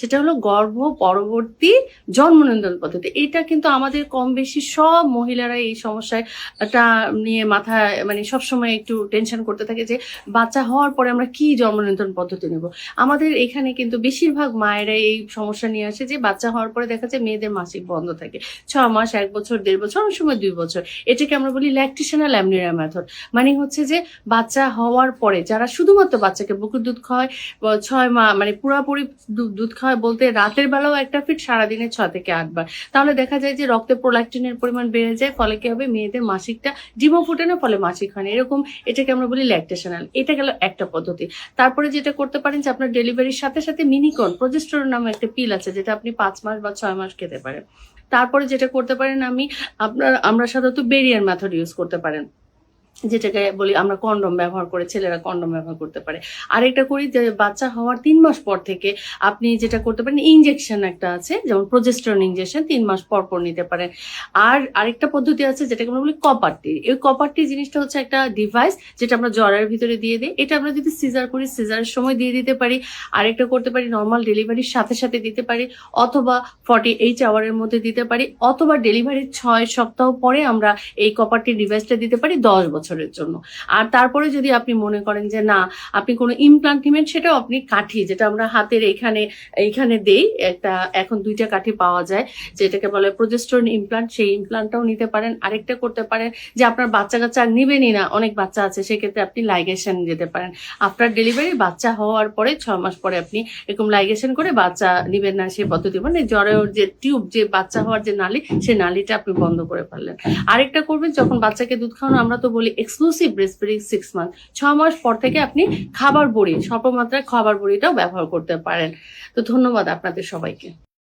সেটা হলো গর্ভ পরবর্তী জন্ম নিয়ন্ত্রণ পদ্ধতি। এটা কিন্তু আমাদের কম বেশি সব মহিলারা এই সমস্যাটা নিয়ে মাথায় মানে সবসময় একটু টেনশন করতে থাকে যে বাচ্চা হওয়ার পরে আমরা কি জন্ম নিয়ন্ত্রণ পদ্ধতি নেব? আমাদের এখানে কিন্তু বেশিরভাগ মায়েরা এই সমস্যা নিয়ে আসে যে বাচ্চা হওয়ার পরে দেখা যায় মেয়েদের মাসিক বন্ধ থাকে। ছ মাস, এক বছর, দেড় বছর, অনেক সময় দুই বছর। এটাকে আমরা বলি ল্যাকটেশনাল অ্যামনিরা মেথড মানে হচ্ছে যে বাচ্চা হওয়ার পরে যারা শুধুমাত্র বাচ্চাকে বুকের দুধ খাওয়ায় ছয় মা মানে পুরাপুরি দুধ খাওয়ায় বলতে রাতের বেলাও একটা ফিট সারাদিনে ছয় থেকে আটবার। তাহলে দেখা যায় যে রক্তে প্রোল্যাক্টিনের পরিমাণ বেড়ে যায়, ফলে কি হবে? মেয়েদের মাসিকটা ডিমও ফুটে না, ফলে মাসিক হয় না। এরকম এটাকে আমরা বলি ল্যাকটেশনাল এটা গেল একটা পদ্ধতি। তারপরে যেটা করতে পারেন যে আপনার ডেলিভারির সাথে সাথে মিনিকন প্রজেস্টোরন নামে একটা পিল আছে, যেটা আপনি পাঁচ মাস বা ছয় মাস খেতে পারেন। তারপরে যেটা করতে পারেন আমি, আপনার, আমরা সাধারণত বেরিয়ার মেথড ইউজ করতে পারেন। যেটাকে বলি আমরা কন্ডম ব্যবহার করে ছেলেরা কন্ডম ব্যবহার করতে পারে। আরেকটা করি যে বাচ্চা হওয়ার তিন মাস পর থেকে আপনি যেটা করতে পারেন ইঞ্জেকশন একটা আছে, যেমন প্রজেস্টরন ইঞ্জেকশন তিন মাস পর পর নিতে পারেন। আর আরেকটা পদ্ধতি আছে যেটাকে আমরা বলি কপারটি এই কপারটি জিনিসটা হচ্ছে একটা ডিভাইস যেটা আমরা জ্বরের ভিতরে দিয়ে দিই। এটা আমরা যদি সিজার করি সিজারের সময় দিয়ে দিতে পারি। আরেকটা করতে পারি নর্মাল ডেলিভারির সাথে সাথে দিতে পারি। অথবা ফর্টি এইট আওয়ারের মধ্যে দিতে পারি। অথবা ডেলিভারির ছয় সপ্তাহ পরে আমরা এই কপারটি ডিভাইসটা দিতে পারি, দশ বছরের জন্য। আর তারপরে যদি আপনি মনে করেন যে, না, আপনি কোনো ইমপ্লান্ট নেবেন, সেটাও আপনি কাঠি, যেটা আমরা হাতের এখানে এইখানে দেই, একটা, এখন দুইটা কাঠি পাওয়া যায় যেটাকে বলে প্রজেস্টরন ইমপ্লান্ট সেই ইমপ্লান্টটাও নিতে পারেন। আরেকটা করতে পারেন যে, আপনার বাচ্চা কাচ্চা আর নিবেনই না, অনেক বাচ্চা আছে, সেক্ষেত্রে আপনি লাইগেশন যেতে পারেন। আফটার ডেলিভারি বাচ্চা হওয়ার পরে, ছ মাস পরে আপনি এরকম লাইগেশন করে বাচ্চা নিবেন না সেই পদ্ধতি। মানে জ্বরের যে টিউব যে বাচ্চা হওয়ার যে নালী সেই নালীটা আপনি বন্ধ করে ফেললেন। আরেকটা করবেন, যখন বাচ্চাকে দুধ খাওয়ানো, আমরা তো বলি এক্সক্লুসিভ ব্রেস্টফিডিং সিক্স মান্থ ছ মাস পর থেকে আপনি খাবার বড়ি স্বল্পমাত্রায় খাবার বড়িটাও ব্যবহার করতে পারেন। তো ধন্যবাদ আপনাদের সবাইকে।